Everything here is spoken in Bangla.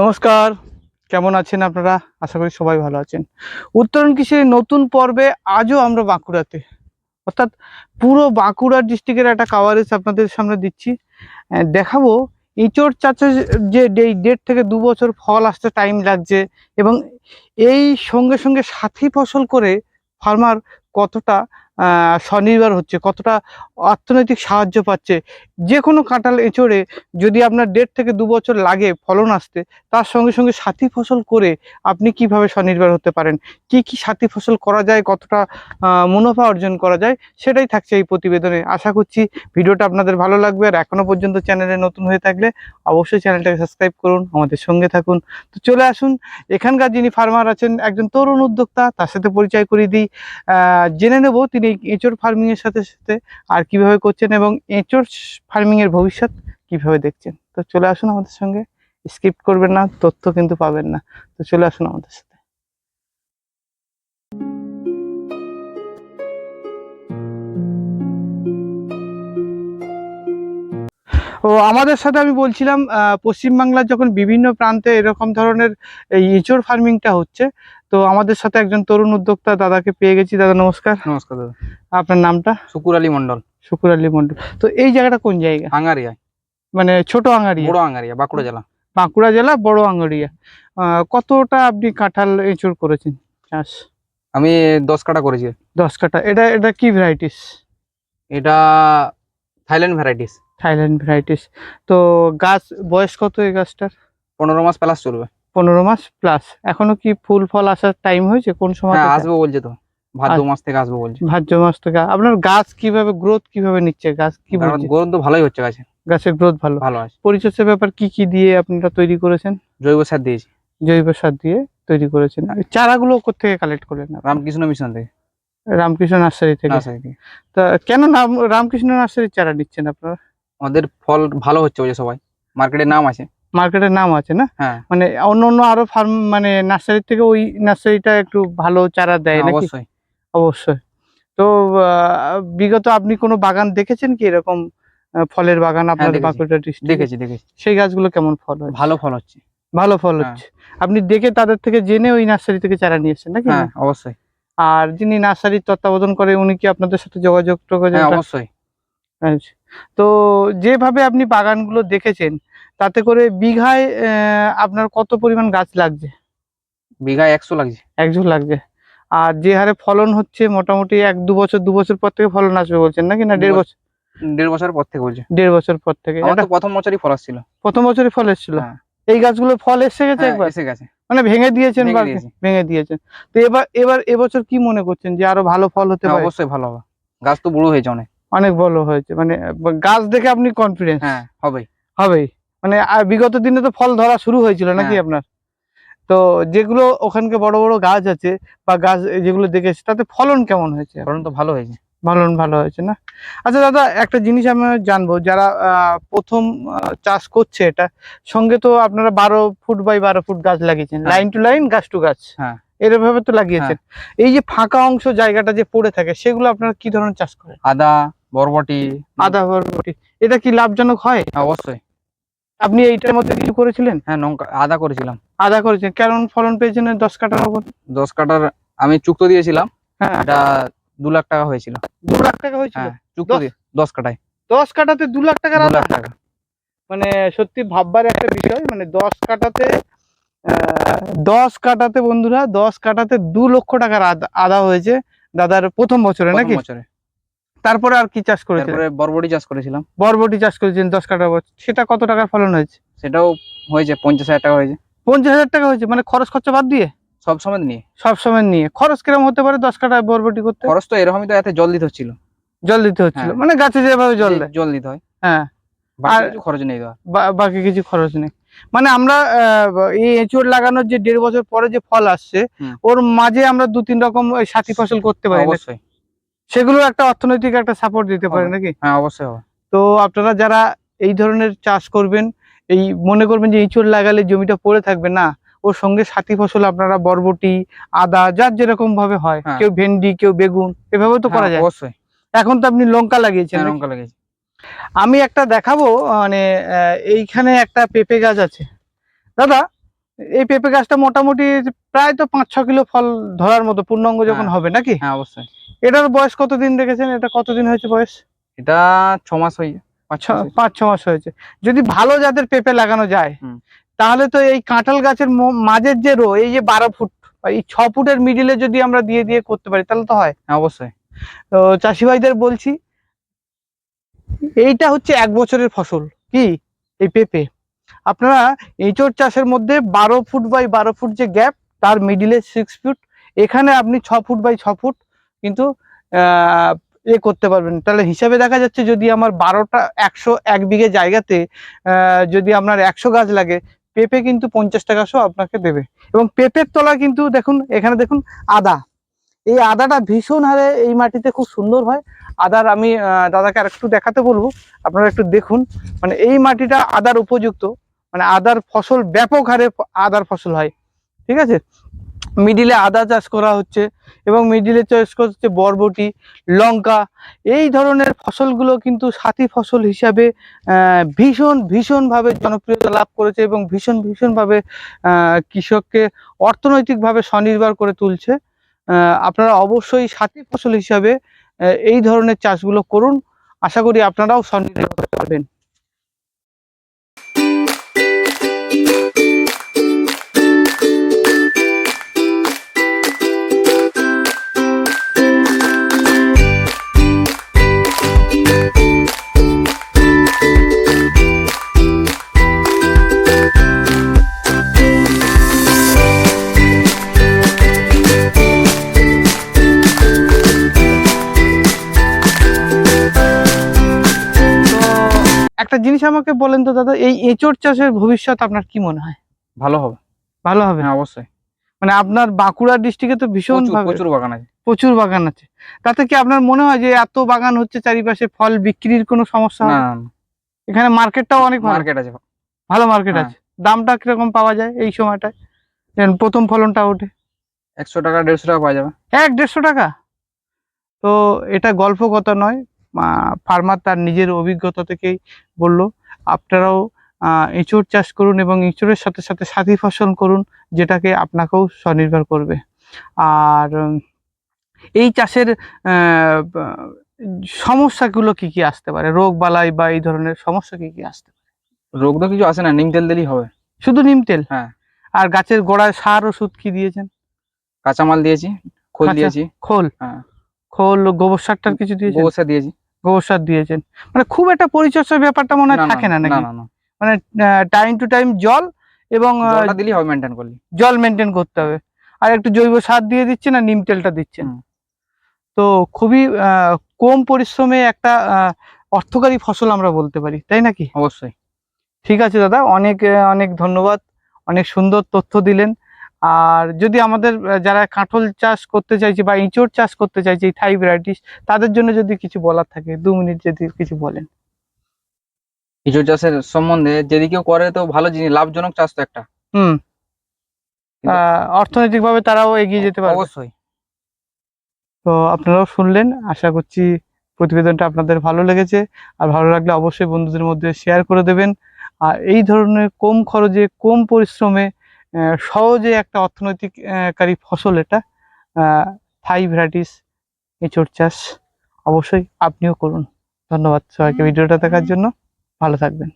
নমস্কার, কেমন আছেন আপনারা? আশা করি সবাই ভালো আছেন। উত্তরণ কৃষির নতুন পর্বে আজও আমরা বাঁকুড়াতে। অর্থাৎ পুরো বাঁকুড়া ডিস্ট্রিক্টের একটা কাভারেজ আপনাদের সামনে দিচ্ছি। দেখাবো ইঁচড় চাষে যে দেড় থেকে দু বছর ফল আসতে টাইম লাগছে এবং এই সঙ্গে সঙ্গে সাথী ফসল করে ফার্মার কতটা স্বনির্ভর হচ্ছে, কতটা অর্থনৈতিক সাহায্য পাচ্ছে। যে কোনো কাঁঠাল এঁচড়ে যদি আপনার দেড় থেকে দু বছর লাগে ফলন আসতে, তার সঙ্গে সঙ্গে সাথী ফসল করে আপনি কীভাবে স্বনির্ভর হতে পারেন? কি কি সাথী ফসল করা যায়, কতটা মুনাফা অর্জন করা যায়, সেটাই থাকছে এই প্রতিবেদনে। আশা করছি ভিডিওটা আপনাদের ভালো লাগবে, আর এখনও পর্যন্ত চ্যানেলে নতুন হয়ে থাকলে অবশ্যই চ্যানেলটাকে সাবস্ক্রাইব করুন, আমাদের সঙ্গে থাকুন। তো চলে আসুন, এখানকার যিনি ফার্মার আছেন, একজন তরুণ উদ্যোক্তা, তার সাথে পরিচয় করিয়ে দিই। জেনে নেব তিনি এঁচড় ফার্মিং এর সাথে সাথে আর কীভাবে করছেন এবং এঁচড় ফার্মিং এর ভবিষ্যৎ কীভাবে দেখছেন? তো চলে আসুন আমাদের সঙ্গে। স্কিপ করবেন না, তথ্য কিন্তু পাবেন না। তো চলে আসুন আমাদের সাথে। ও, আমাদের সাথে আমি বলছিলাম পশ্চিমবাংলার যখন বিভিন্ন প্রান্তে এরকম ধরনের এই ইঁচড় ফার্মিংটা হচ্ছে তো আমাদের সাথে একজন তরুণ উদ্যোক্তা দাদাকে পেয়ে গেছি। দাদা নমস্কার। নমস্কার দাদা। আপনার নামটা? শুকুর আলী মন্ডল শুকুর আলী মন্ডল তো এই জায়গাটা কোন জায়গা? আঙ্গারিয়া মানে ছোট আঙারিয়া? বড় আঙ্গারিয়া বাঁকুড়া জেলা। বাঁকুড়া জেলা বড় আহ, কতটা আপনি কাঁঠাল এঁচড় করেছেন চাষ? আমি দশ কাটা করেছি। দশ কাঠা। এটা এটা কি ভ্যারাইটিস এটা থাইল্যান্ড ভ্যারাইটিস থাইল্যান্ড ভ্যারাইটিস তো গাছ বয়স কত এই গাছটার? পনেরো মাস প্লাস চলবে। পনেরো মাস প্লাস এখনও কি ফুল ফল আসার টাইম হয়েছে? কোন সময় হ্যাঁ? আসবে বলছে তো। ভাদ্র আচ্ছা। মাস থেকে আসবে বলছে। ভাদ্র মাস থেকে। আপনার গাছ কীভাবে গ্রোথ কীভাবে নিচ্ছে? গাছ কি গ্রোথ তো ভালোই হচ্ছে গাছে। গাছের গ্রোথ ভালো। ভালো আছে। পরিচর্যার ব্যাপার কি কি দিয়ে আপনারা তৈরি করেছেন? জৈব সার দিয়েছি। জৈব সার দিয়ে তৈরি করেছেন। চারাগুলো কোথেকে কালেক্ট করলেন রামকৃষ্ণ মিশন থেকে। রামকৃষ্ণ নার্সারি থেকে। তা কেন নাম রামকৃষ্ণ নার্সারির চারা নিচ্ছেন আপনারা? আমাদের ফল ভালো হচ্ছে বলছে সবাই। মার্কেটে নাম আছে। মার্কেটের নাম আছে না? হ্যাঁ। মানে অন্য অন্য আরও ফার্ম মানে নার্সারি থেকে ওই নার্সারিটা একটু ভালো চারা দেয় হ্যাঁ, নাকি? অবশ্যই। অবশ্যই। তো বিগত আপনি কোনো বাগান দেখেছেন কি? এরকম ফলের বাগান আপনাদের দেখেছি। বাঁকুড়া ডিস্ট্রিক্ট দেখেছি দেখেছি। সেই গাছগুলো কেমন ফল হয় ভালো ফল হচ্ছে। ভালো ফল হ্যাঁ। হচ্ছে। আপনি দেখে তাদের থেকে জেনে ওই নার্সারি থেকে চারা নিয়েছেন নাকি? হ্যাঁ অবশ্যই। আর যিনি নার্সারির তত্ত্বাবধান করে উনি কি আপনাদের সাথে যোগাযোগ হ্যাঁ অবশ্যই। তো যেভাবে আপনি বাগানগুলো দেখেছেন তাতে করে বিঘায় আহ, আপনার কত পরিমাণ গাছ লাগছে? বিঘায় একশো লাগছে। একশো লাগছে। আর যে হারে ফলন হচ্ছে মোটামুটি এক দু বছর দু বছর পর থেকে ফলন আসবে বলছেন নাকি না দেড় বছর? দেড় বছর পর থেকে বলছে। দেড় বছর পর থেকে। এটা প্রথম বছরই ফল আসছিল। প্রথম বছরই ফল এসেছিল? হ্যাঁ। এই গাছগুলো ফল এসে গেছে হ্যাঁ, একবার? এসে গেছে। মানে ভেঙে দিয়েছেন ভেঙে দিয়েছেন। তো এবার এবার এবছর কি মনে করছেন যে আরও ভালো ফল হতে পারে? অবশ্যই ভালো হবে। গাছ তো বুড়ো হয়েছে অনেক। অনেক ভালো হয়েছে। মানে গাছ দেখে আপনি কনফিডেন্স হ্যাঁ হবেই। হবেই। মানে আর বিগত দিনে তো ফল ধরা শুরু হয়েছিল নাকি হ্যাঁ। আপনার? তো যেগুলো ওখানকে বড় বড় গাছ আছে বা গাছ যেগুলো দেখেছি তাতে ফলন কেমন হয়েছে? ফলন তো ভালো হয়েছে। ফলন ভালো হয়েছে না? আচ্ছা দাদা একটা জিনিস আমি জানব যারা প্রথম চাষ করছে এটা সঙ্গে তো আপনারা বারো ফুট বাই বারো ফুট গাছ লাগিয়েছেন হ্যাঁ। লাইন টু লাইন গাছ টু গাছ। হ্যাঁ। এরভাবে তো লাগিয়েছেন। এই যে ফাঁকা অংশ জায়গাটা যে পড়ে থাকে সেগুলো আপনারা কি ধরনের চাষ করেন? আদা বরবটি। আদা বরবটি এটা কি লাভজনক হয়? হ্যাঁ, অবশ্যই। আপনি এইটার মধ্যে কিছু করেছিলেন? হ্যাঁ লঙ্কা আদা করেছিলাম। আদা করেছেন। কেমন ফলন পেয়েছেন দশ কাঠার উপর দশ কাটার আমি চুক্ত দিয়েছিলাম। হ্যাঁ। এটা দু লাখ টাকা হয়েছিল। দু লাখ টাকা হয়েছিল? হ্যাঁ চুক্ত দশ- দিয়ে দশ কাটায়। দশ কাঠাতে দু লাখ আদা? লাখ টাকা। মানে সত্যি ভাববার একটা বিষয় মানে দশ কাটাতে আহ, দশ কাটাতে বন্ধুরা দশ কাটাতে দু লক্ষ টাকার আদা হয়েছে দাদার প্রথম বছরে নাকি? বছরে। তারপরে আর কি চাষ করেছেন? তারপরে বরবটি চাষ করেছিলাম। বরবটি চাষ করেছেন দশ কাঠা বছর। সেটা কত টাকার ফলন হয়েছে? সেটাও হয়েছে পঞ্চাশ হাজার টাকা হয়েছে। পঞ্চাশ হাজার টাকা হয়েছে? মানে খরচ খরচা বাদ দিয়ে? সব সময় নিয়ে। সব সময় নিয়ে। খরচ কিরম হতে পারে দশ কাঠা বরবটি করতে? খরচ তো এরকমই তো এতে জল দিতে হচ্ছিল। জল দিতে হচ্ছিল। হ্যাঁ। মানে গাছে যেভাবে জল দেয়। জল দিতে হয়। হ্যাঁ। আর- খরচ নেই বাকি কিছু খরচ নেই। মানে আমরা এই এঁচড় লাগানোর যে দেড় বছর পরে যে ফল আসছে ওর মাঝে আমরা দু তিন রকম ওই সাথী ফসল করতে পারি অবশ্যই। সেগুলো একটা অর্থনৈতিক একটা সাপোর্ট দিতে পারে নাকি? হ্যাঁ অবশ্যই তো আপনারা যারা এই ধরনের চাষ করবেন এই মনে করবেন যে এঁচড় লাগালে জমিটা পড়ে থাকবে না ওর সঙ্গে সাথী ফসল আপনারা বরবটি আদা যার যেরকম ভাবে হয় হ্যাঁ। কেউ ভেন্ডি কেউ বেগুন এভাবেও তো করা হ্যাঁ, যায়। অবশ্যই। এখন তো আপনি লঙ্কা লাগিয়েছেন হ্যাঁ, লঙ্কা লাগিয়েছি। আমি একটা দেখাবো মানে এইখানে একটা পেঁপে গাছ আছে। দাদা এই পেঁপে গাছটা মোটামুটি প্রায় তো পাঁচ ছ কিলো ফল ধরার মতো পূর্ণাঙ্গ যখন। হবে নাকি? হ্যাঁ অবশ্যই। এটার বয়স কতদিন দেখেছেন? এটা কতদিন হয়েছে বয়স? এটা ছ মাস হয়ে পাঁচ ছ মাস হয়েছে। পাঁচ ছ মাস হয়েছে। যদি ভালো জাতের পেঁপে লাগানো যায় তাহলে তো এই কাঁঠাল গাছের মাঝের যে রো এই যে বারো ফুট এই ছ ফুটের মিডিলে যদি আমরা দিয়ে দিয়ে করতে পারি তাহলে তো হয়। হ্যাঁ অবশ্যই। তো চাষি ভাইদের বলছি এইটা হচ্ছে এক বছরের ফসল কি? এই পেঁপে। আপনারা এঁচড় চাষের মধ্যে বারো ফুট বাই বারো ফুট যে গ্যাপ তার মিডিলে সিক্স ফুট এখানে আপনি ছ ফুট বাই ছ ফুট কিন্তু এ করতে পারবেন। তাহলে হিসাবে দেখা যাচ্ছে যদি আমার বারোটা, একশো, এক বিঘে জায়গাতে যদি আপনার একশো গাছ লাগে, পেঁপে কিন্তু পঞ্চাশ টাকা শো আপনাকে দেবে। এবং পেঁপের তলা কিন্তু দেখুন, এখানে দেখুন আদা। এই আদাটা ভীষণ হারে এই মাটিতে খুব সুন্দর হয়। আদার আমি দাদাকে আর একটু দেখাতে বলব, আপনারা একটু দেখুন। মানে এই মাটিটা আদার উপযুক্ত। মানে আদার ফসল ব্যাপক হারে আদার ফসল হয়। ঠিক আছে? মিডিলে আদা চাষ করা হচ্ছে এবং মিডিলে চাষ করছে বরবটি, লঙ্কা। এই ধরনের ফসলগুলো কিন্তু সাথী ফসল হিসাবে ভীষণ, ভীষণভাবে জনপ্রিয়তা লাভ করেছে এবং ভীষণ, ভীষণভাবে কৃষককে অর্থনৈতিকভাবে স্বনির্ভর করে তুলছে। আপনারা অবশ্যই সাথী ফসল হিসাবে এই ধরনের চাষগুলো করুন। আশা করি আপনারাও স্বনির্ভর হতে পারবেন। জিনিস আমাকে বলেন তো দাদা এই এঁচড় চাষের ভবিষ্যৎ আপনার কি মনে হয়? ভালো হবে। ভালো হবে? হ্যাঁ অবশ্যই। মানে আপনার বাঁকুড়া ডিস্ট্রিক্টে তো ভীষণ প্রচুর বাগান আছে। প্রচুর বাগান আছে। তাতে কি আপনার মনে হয় যে এত বাগান হচ্ছে চারিপাশে ফল বিক্রির কোনো সমস্যা না এখানে মার্কেটটাও অনেক মার্কেট আছে। ভালো মার্কেট হ্যাঁ। আছে। দামটা কীরকম পাওয়া যায় এই সময়টায়? প্রথম ফলনটা ওঠে। একশো টাকা দেড়শো টাকা পাওয়া যাবে। এক দেড়শো টাকা? তো এটা গল্প কথা নয়। ফার্মার তার নিজের অভিজ্ঞতা থেকেই বলল আপনারাও এঁচড় চাষ করুন এবং এঁচড়ের সাথে সাথে সাথী ফসল করুন যেটাকে আপনাকেও স্বনির্ভর করবে। আর এই চাষের সমস্যাগুলো কি কি আসতে পারে? রোগ বালাই বা এই ধরনের সমস্যা কি কি আসতে পারে? রোগ তো কিছু আসে না নিম তেল দিলেই হবে। শুধু নিম তেল? হ্যাঁ। আর গাছের গোড়ায় সার ওষুধ কি দিয়েছেন? কাঁচামাল দিয়েছি খোল দিয়েছি। খোল? হ্যাঁ। খোল গোবর সারটার কিছু দিয়েছেন? গোবর সার দিয়েছি। গোবর সার দিয়েছেন। মানে খুব একটা পরিচর্যার ব্যাপারটা মনে হয় থাকে না নাকি? মানে টাইম টু টাইম জল এবং দিলেই হবে মেনটেন করলে। জল মেনটেন করতে হবে। আর একটু জৈব সার দিয়ে দিচ্ছেন আর নিম তেলটা দিচ্ছেন। তো খুবই আহ, কম পরিশ্রমে একটা আহ, অর্থকারী ফসল আমরা বলতে পারি তাই নাকি? অবশ্যই। ঠিক আছে দাদা অনেক অনেক ধন্যবাদ অনেক সুন্দর তথ্য দিলেন। আর যদি আমাদের যারা কাঁঠল চাষ করতে চাইছে বা ইঁচড় চাষ করতে চাইছে এই থাই ভ্যারাইটিস তাদের জন্য যদি কিছু বলার থাকে দু মিনিট যদি কিছু বলেন। ইঁচড় চাষের সম্বন্ধে যদি কেউ করে তো ভালো জিনিস লাভজনক চাষ তো একটা। হুম। অর্থনৈতিকভাবে তারাও এগিয়ে যেতে পারবে। অবশ্যই। তো আপনারাও শুনলেন আশা করছি প্রতিবেদনটা আপনাদের ভালো লেগেছে। আর ভালো লাগলে অবশ্যই বন্ধুদের মধ্যে শেয়ার করে দেবেন। আর এই ধরনের কম খরচে কম পরিশ্রমে সহজে একটা অর্থনৈতিক আহ, কারী ফসল এটা। থাই ভ্যারাইটিস এঁচড় চাষ অবশ্যই আপনিও করুন। ধন্যবাদ সবাইকে ভিডিওটা দেখার জন্য। ভালো থাকবেন।